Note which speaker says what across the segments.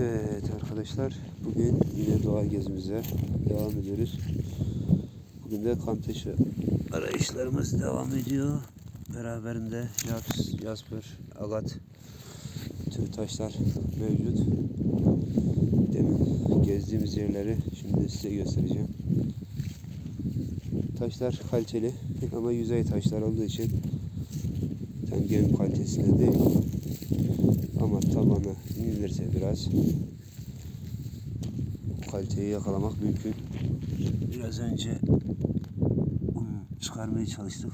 Speaker 1: Evet arkadaşlar bugün yine doğa gezimize devam ediyoruz. Bugün de taşı arayışlarımız devam ediyor. Beraberinde Japs, Jasper, Agat tüm taşlar mevcut. Demin gezdiğimiz yerleri şimdi size göstereceğim. Taşlar kaliteli ama yüzey taşlar olduğu için tam gemi kalitesinde değil. Ama tabanı inilirse biraz kaliteyi yakalamak mümkün. Biraz önce bunu çıkarmaya çalıştık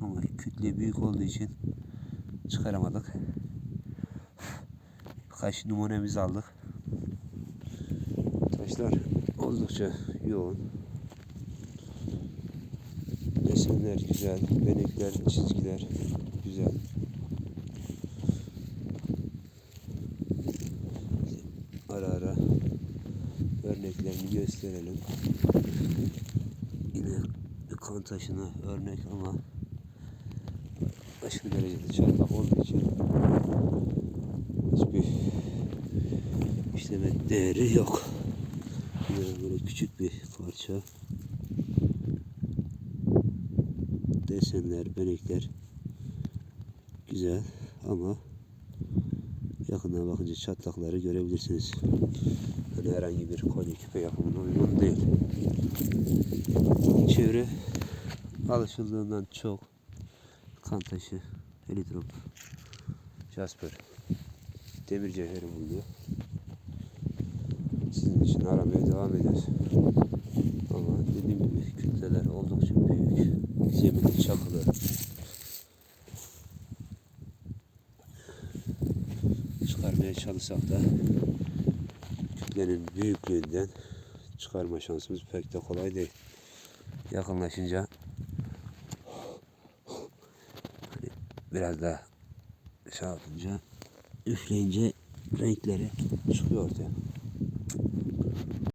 Speaker 1: ama kütle büyük olduğu için çıkaramadık. Birkaç numunemizi aldık. Taşlar oldukça yoğun. Desenler güzel, benekler, çizgiler güzel. Ara ara örneklerini gösterelim. Yine bir kan taşına örnek ama aşırı derecede çatlak olduğu için hiçbir işleme değeri yok. Yine böyle küçük bir parça. Desenler, benekler güzel ama yakından bakınca çatlakları görebilirsiniz. Hani herhangi bir kolye küpe yapımına uygun değil. Çevre alışıldığından çok kan taşı, helitrop, jasper, demir cevheri bulunuyor. Sizin için aramaya devam ediyoruz. Ama dediğim gibi kütleler oldukça büyük. Zemini çıkarmaya çalışsak da kütlenin büyüklüğünden çıkarma şansımız pek de kolay değil. Yakınlaşınca hani biraz daha şey yapınca üfleyince renkleri çıkıyor ortaya.